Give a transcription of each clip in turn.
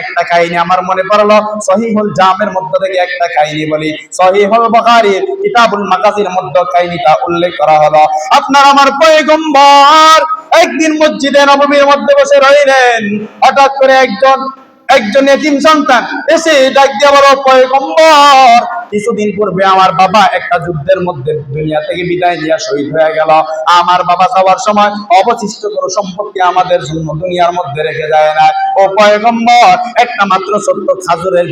একটা কাহিনী আমার মনে পড়ল। সহিহুল জামের মধ্যে থেকে একটা কাহিনী বলি। সহিহুল বুখারী কিতাবুল মাগাজির মধ্যে কাহিনীটা উল্লেখ করা হলো। আপনার আমার পয়গম্বর একদিন মসজিদে নববীর মধ্যে বসে রইলেন। হঠাৎ করে একজন একজন এতিম সন্তান এসে ডাক দিয়ে বলো পয়গম্বর কিছুদিন পূর্বে আমার বাবা একটা যুদ্ধের মধ্যে দুনিয়া থেকে বিদায় নিয়ে শহীদ হয়ে গেল। আমার বাবা যাওয়ার সময় অবশিষ্ট কোনো সম্পত্তি আমাদের জন্য দুনিয়ার মধ্যে রেখে যায় না ও পয়গম্বর, একটা মাত্র ছোট্ট খাজুরের,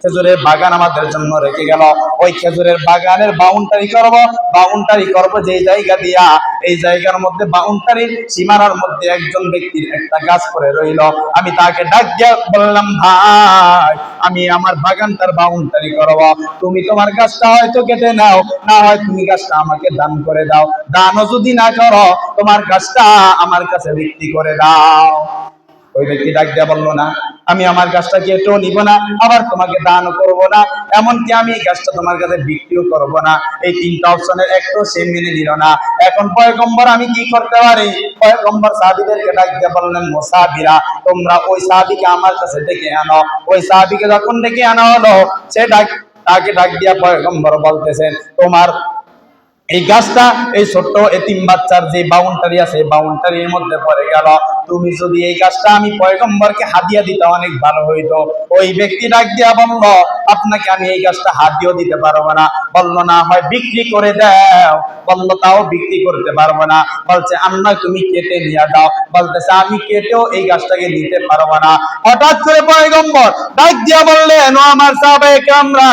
খেজুরের বাগান আমাদের জন্য রেখে গেল। ওই খেজুরের বাগানের বাউন্ডারি করব। বাউন্ডারি করব যে জায়গা দিয়া। এই জায়গার মধ্যে বাউন্ডারির সীমানার মধ্যে একজন ব্যক্তির একটা গাছ পড়ে রইল। আমি তাকে ডাক দিয়ে বললাম, ভাই আমি আমার বাগান বাগানটার বাউন্ডারি করব। তুমি তোমার গাছটা হয়তো কেটে নাও, না হয় তুমি গাছটা আমাকে দান করে দাও। দানও যদি না করো, তোমার গাছটা আমার কাছে বিক্রি করে দাও। ওই ব্যক্তি ডাক দেয়া বলল, না আমি আমার গাছটা কেটেও নিব না, আবার তোমাকে দানও করব না। এমনকি আমি এই গাছটা তোমার কাছে বিক্রিও করব না। এই তিনটা অপশনের একটাও সে মেনে নিল না। এখন পয়গম্বর আমি কি করতে পারি? পয়গম্বর সাহাবীদেরকে ডাক দিয়ে বললেন, মোসাবিরা, তোমরা ওই সাহাবীকে আমার কাছে ডেকে আনো। ওই সাহাবীকে যখন ডেকে আনা হলো, সে ডাক তাকে ডাক দিয়া পয়গম্বর বলতেছেন, তোমার এই গাছটা, এই ছোট্ট এতিম বাচ্চার যে বাউন্ডারি আছে বাউন্ডারির মধ্যে পড়ে গেল। তুমি যদি এই গাছটা আমি পয়গম্বরকে হাদিয়া দিতে অনেক ভালো হইতো। ওই ব্যক্তি ডাক দিয়া বলল, আপনাকে আমি এই গাছটা হাদিও দিতে পারব না। বলল না হয় বিক্রি করে দাও। বলল, তাও বিক্রি করতে পারব না। বলছে, আন্না, তুমি কেটে নিয়ে দাও। বলতেছে, আমি কেটেও এই গাছটাকে নিতে পারব না। হঠাৎ করে পয়গম্বর ডাক দিয়া বললেন আমার সাবেক আমরা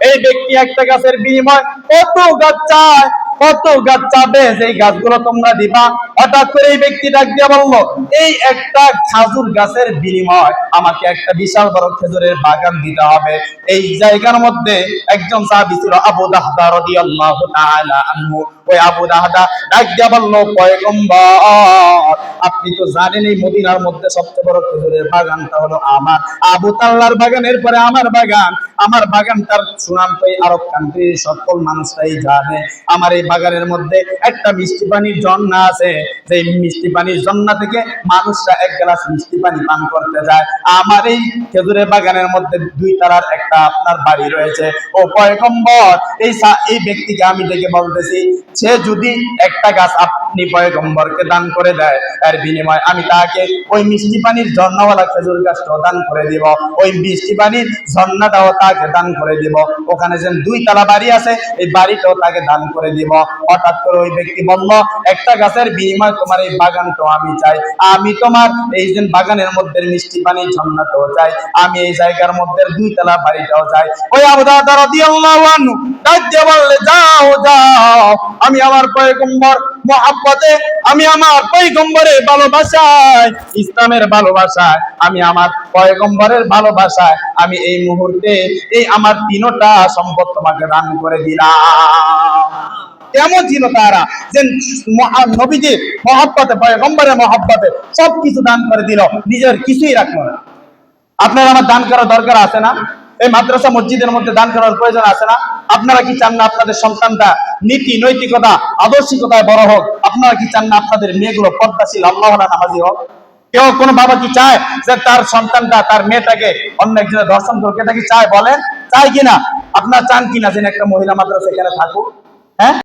এই ব্যক্তি একটা গাছের বিনিময় কত গাছ চায়? কত গাছ চাবে সেই গাছগুলো তোমরা দিবা? হঠাৎ করে এই ব্যক্তি ডাক দিয়ে বলল, এই একটা খাজুর গাছের বিনিময় আমাকে একটা বিশাল বড় খেজুরের বাগান দিতে হবে। এই জায়গার মধ্যে একজন সাহাবী ছিল আবু দাহদা রাদিয়াল্লাহু তাআলা ওই আবু দাহদা ডাক দিয়ে বলল, পয়গম্বর, আপনি তো জানেন এই মদিনার মধ্যে সবচেয়ে বড় খেজুরের বাগানটা হলো আমার। আবু তাল্লার বাগানের পরে আমার বাগান। আমার বাগানটার সুনাম তো আরব কান্ট্রির সকল মানুষরাই জানে। আমার এই বাগানের মধ্যে একটা মিষ্টি পানির ঝর্ণা আছে। যে মিষ্টি পানির ঝর্ণা থেকে মানুষরা এক গ্লাস মিষ্টি পানি পান করতে যায়। আমার এই খেজুরের বাগানের মধ্যে দুই তারার একটা আপনার বাড়ি রয়েছে। ও পয়গম্বর, এই এই ব্যক্তিকে আমি দেখে বলতেছি, সে যদি একটা গাছ আপনি পয়গম্বরকে দান করে দেয়, এর বিনিময় আমি তাকে ওই মিষ্টি পানির ঝর্ণাওয়ালা খেজুর গাছটাও দান করে দিব। ওই মিষ্টি পানির ঝর্ণাটাও তাকে দান করে দিব। ওখানে যে দুই তালা বাড়ি আছে, এই বাড়িটাও তাকে দান করে দিব। হঠাৎ করে ওই ব্যক্তি বলল, একটা গাছের বিনিময় তোমার এই বাগানটাও আমি চাই। আমি তোমার এই যে বাগানের মধ্যে মিষ্টি পানির ঝর্ণাটাও চাই। আমি এই জায়গার মধ্যে দুই তালা বাড়িটাও চাই। ওই আবু দাদা রাদিয়াল্লাহু আনহু দিয়ে বললে, যাও যাও। আমি আমার পয়গম্বর মহাব্বতে, আমি আমার পয়গম্বরের ভালোবাসায়, ইসলামের ভালোবাসায়, আমি আমার পয়গম্বরের ভালোবাসায়, আমি এই মুহূর্তে এই আমার তিনোটা সম্পদ তোমাকে দান করে দিলাম। কেমন ছিল তারা? যে নবীজির মহাব্বতে, পয়গম্বরের মহাব্বতে সবকিছু দান করে দিল, নিজের কিছুই রাখল না। আপনার আমার দান করার দরকার আছে না? এই মাদ্রাসা, মসজিদের মধ্যে দান করার প্রয়োজন আছে না? আপনারা কি চান না আপনাদের সন্তানটা নীতি, নৈতিকতা, আদর্শিকতায় বড় হোক। আপনারা কি চান না আপনাদের মেয়েগুলো পদ্মাশীল আল্লাহ নামাজি হোক? কেউ কোনো বাবা কি চায় যে তার সন্তানটা, তার মেয়েটাকে অন্য একজনের দর্শন করুক? এটা কি চায় বলেন? চায় কিনা? আপনার চান কিনা যেন একটা মহিলা মাদ্রাসা এখানে থাকুক?